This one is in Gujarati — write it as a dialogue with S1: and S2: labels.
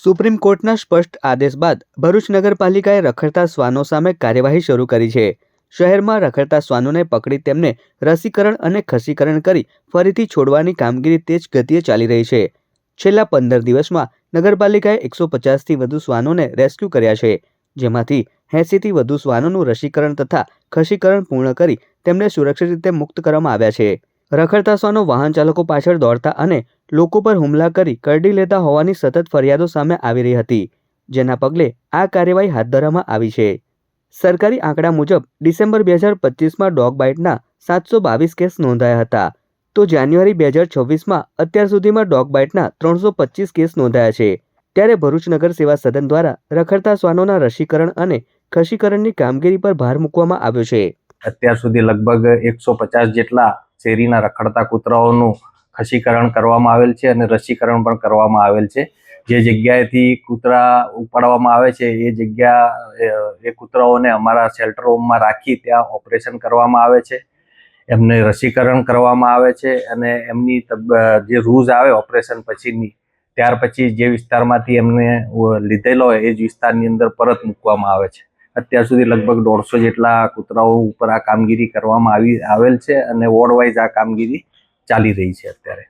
S1: સુપ્રીમ કોર્ટના સ્પષ્ટ આદેશ બાદ ભરૂચ નગરપાલિકાએ રખડતા શ્વાનો સામે કાર્યવાહી શરૂ કરી છે. શહેરમાં રખડતા શ્વાનોને પકડી તેમને રસીકરણ અને ખસીકરણ કરી ફરીથી છોડવાની કામગીરી તેજ ગતિએ ચાલી રહી છે. છેલ્લા પંદર દિવસમાં નગરપાલિકાએ એકસો પચાસથી વધુ શ્વાનોને રેસ્ક્યુ કર્યા છે, જેમાંથી એંસીથી વધુ શ્વાનોનું રસીકરણ તથા ખસીકરણ પૂર્ણ કરી તેમને સુરક્ષિત રીતે મુક્ત કરવામાં આવ્યા છે. રખડતા શ્વાનો વાહન ચાલકો પાછળ દોડતા અને લોકો પર હુમલા કરી કરડી લેતા હોવાની સતત ફરિયાદો સામે આવી રહી હતી, જેના પગલે આ કાર્યવાહી હાથ ધરવામાં આવી છે. સરકારી આંકડા મુજબ, ડિસેમ્બર બે હજાર પચીસમાં ડોગ બાઇટના સાતસો બાવીસ કેસ નોંધાયા હતા. તો જાન્યુઆરી બે હજાર છવ્વીસમાં અત્યાર સુધીમાં ડોગ બાઇટના ત્રણસો પચીસ કેસ નોંધાયા છે. ત્યારે ભરૂચ નગર સેવા સદન દ્વારા રખડતા શ્વાનોના રસીકરણ અને ખસીકરણની કામગીરી પર ભાર મૂકવામાં આવ્યો છે.
S2: અત્યાર સુધી લગભગ એકસો પચાસ જેટલા શેરીના રખડતા કૂતરાઓનું ખસીકરણ કરવામાં આવેલ છે અને રસીકરણ પણ કરવામાં આવેલ છે. જે જગ્યાએથી કૂતરા ઉપાડવામાં આવે છે, એ જગ્યા, એ કૂતરાઓને અમારા શેલ્ટર હોમમાં રાખી ત્યાં ઓપરેશન કરવામાં આવે છે. એમને રસીકરણ કરવામાં આવે છે અને એમની જે રૂઝ આવે ઓપરેશન પછીની, ત્યાર પછી જે વિસ્તારમાંથી એમને લીધેલો હોય એ જ વિસ્તારની અંદર પરત મૂકવામાં આવે છે. અત્યાર સુધી લગભગ દોઢસો જેટલા કૂતરાઓ ઉપર આ કામગીરી કરવામાં આવી, આવેલ છે અને વોર્ડ વાઇઝ આ કામગીરી ચાલી રહી છે અત્યારે.